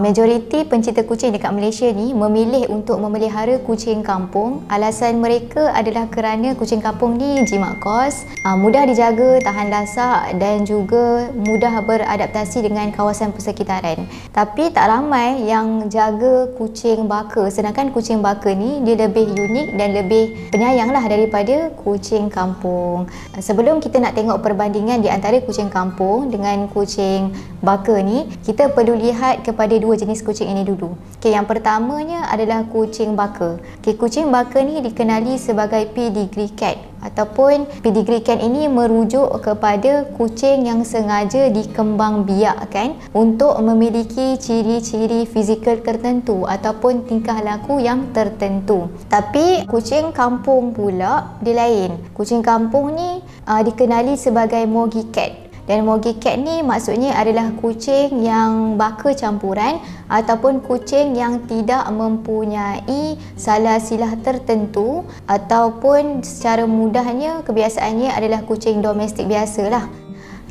Majoriti pencinta kucing dekat Malaysia ni memilih untuk memelihara kucing kampung. Alasan mereka adalah kerana kucing kampung ni jimat kos, ah, mudah dijaga, tahan lasak dan juga mudah beradaptasi dengan kawasan persekitaran. Tapi tak ramai yang jaga kucing baka sedangkan kucing baka ni dia lebih unik dan lebih penyayang lah daripada kucing kampung. Sebelum kita nak tengok perbandingan di antara kucing kampung dengan kucing baka ni, kita perlu lihat kepada dua jenis kucing ini dulu. Okay, yang pertamanya adalah kucing baka. Okay, kucing baka ni dikenali sebagai pedigree cat ataupun pedigree cat ini merujuk kepada kucing yang sengaja dikembang biakkan untuk memiliki ciri-ciri fizikal tertentu ataupun tingkah laku yang tertentu. Tapi kucing kampung pula dia lain. Kucing kampung ni uh, dikenali sebagai mogi cat. Dan Mogi Cat ni maksudnya adalah kucing yang baka campuran ataupun kucing yang tidak mempunyai salah silah tertentu ataupun secara mudahnya kebiasaannya adalah kucing domestik biasalah.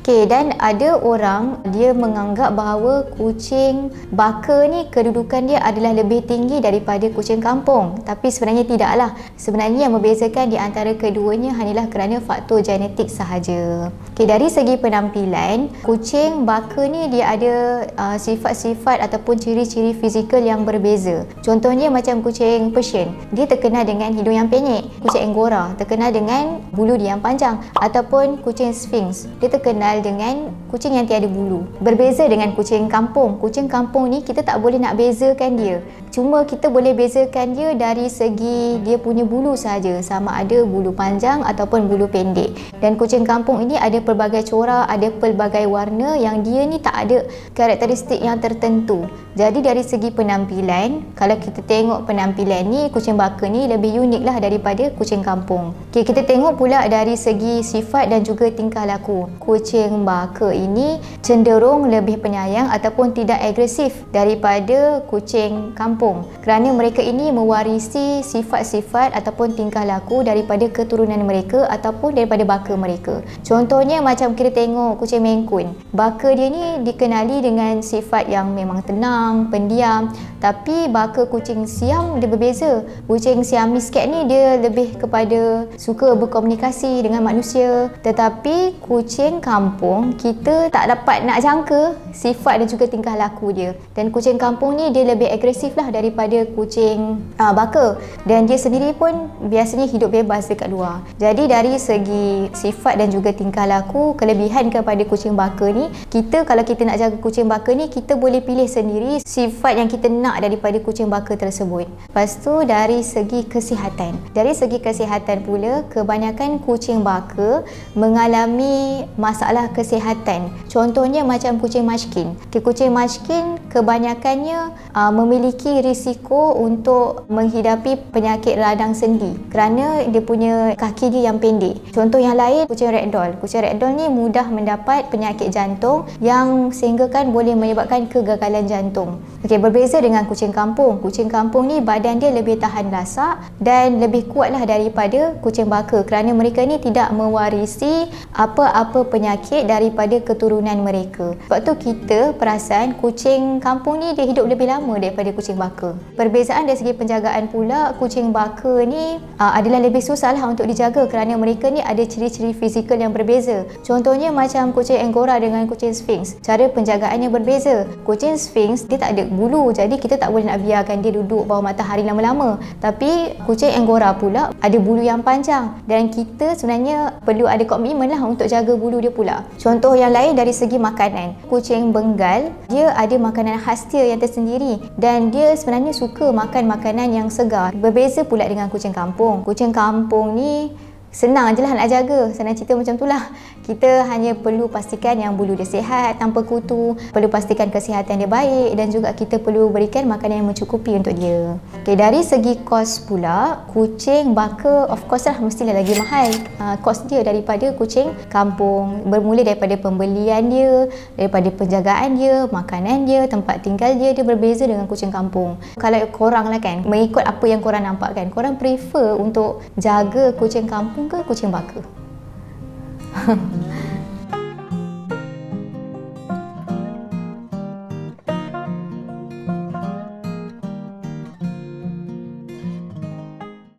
Okey dan ada orang dia menganggap bahawa kucing baka ni kedudukan dia adalah lebih tinggi daripada kucing kampung. Tapi sebenarnya tidaklah. Sebenarnya yang membezakan di antara keduanya hanyalah kerana faktor genetik sahaja. Okey dari segi penampilan, kucing baka ni dia ada uh, sifat-sifat ataupun ciri-ciri fizikal yang berbeza. Contohnya macam kucing Persian, dia terkenal dengan hidung yang penyek. Kucing Angora terkenal dengan bulu dia yang panjang ataupun kucing Sphinx, dia terkenal dengan kucing yang tiada bulu. Berbeza dengan kucing kampung. Kucing kampung ni kita tak boleh nak bezakan dia. Cuma kita boleh bezakan dia dari segi dia punya bulu saja, sama ada bulu panjang ataupun bulu pendek. Dan kucing kampung ini ada pelbagai corak, ada pelbagai warna yang dia ni tak ada karakteristik yang tertentu. Jadi dari segi penampilan, kalau kita tengok penampilan ni, kucing baka ni lebih unik lah daripada kucing kampung. Okay, kita tengok pula dari segi sifat dan juga tingkah laku. Kucing baka ini cenderung lebih penyayang ataupun tidak agresif daripada kucing kampung. Kerana mereka ini mewarisi sifat-sifat ataupun tingkah laku daripada keturunan mereka ataupun daripada baka mereka. Contohnya macam kita tengok kucing mengkun. Baka dia ni dikenali dengan sifat yang memang tenang, pendiam. Tapi baka kucing siam dia berbeza. Kucing siam cat ni dia lebih kepada suka berkomunikasi dengan manusia. Tetapi kucing kampung kita tak dapat nak jangka sifat dan juga tingkah laku dia. Dan kucing kampung ni dia lebih agresif lah daripada kucing uh, baka. Dan dia sendiri pun biasanya hidup bebas dekat luar. Jadi dari segi sifat dan juga tingkah laku, kelebihan kepada kucing baka ni, kita kalau kita nak jaga kucing baka ni, kita boleh pilih sendiri sifat yang kita nak daripada kucing baka tersebut. Lepas tu dari segi kesihatan. Dari segi kesihatan pula, kebanyakan kucing baka mengalami masalah kesihatan. Contohnya macam kucing munchkin. Okay, kucing munchkin kebanyakannya uh, memiliki risiko untuk menghidapi penyakit radang sendi kerana dia punya kaki dia yang pendek. Contoh yang lain kucing ragdoll. Kucing ragdoll ni mudah mendapat penyakit jantung yang sehinggakan boleh menyebabkan kegagalan jantung. Okey, berbeza dengan kucing kampung. Kucing kampung ni badan dia lebih tahan lasak dan lebih kuatlah daripada kucing baka kerana mereka ni tidak mewarisi apa-apa penyakit daripada keturunan mereka. Sebab tu kita perasan kucing kampung ni dia hidup lebih lama daripada kucing baka. Perbezaan dari segi penjagaan pula, kucing baka ni aa, adalah lebih susah lah untuk dijaga kerana mereka ni ada ciri-ciri fizikal yang berbeza. Contohnya macam kucing Angora dengan kucing Sphinx. Cara penjagaannya berbeza. Kucing Sphinx dia tak ada bulu jadi kita tak boleh nak biarkan dia duduk bawah matahari lama-lama tapi kucing Angora pula ada bulu yang panjang dan kita sebenarnya perlu ada komitmen lah untuk jaga bulu dia pula contoh yang lain dari segi makanan kucing Bengal dia ada makanan khas dia yang tersendiri. Dan dia sebenarnya suka makan makanan yang segar. Berbeza pula dengan kucing kampung. Kucing kampung ni Senang je lah nak jaga. Senang cerita macam tu lah. Kita hanya perlu pastikan yang bulu dia sihat tanpa kutu. Perlu pastikan kesihatan dia baik dan juga kita perlu berikan makanan yang mencukupi untuk dia. Okay, dari segi kos pula, kucing baka of course lah mestilah lagi mahal. Uh, kos dia daripada kucing kampung. Bermula daripada pembelian dia, daripada penjagaan dia, makanan dia, tempat tinggal dia, dia berbeza dengan kucing kampung. Kalau korang lah kan, mengikut apa yang korang nampak kan, korang prefer untuk jaga kucing kampung kucing ke kucing baka?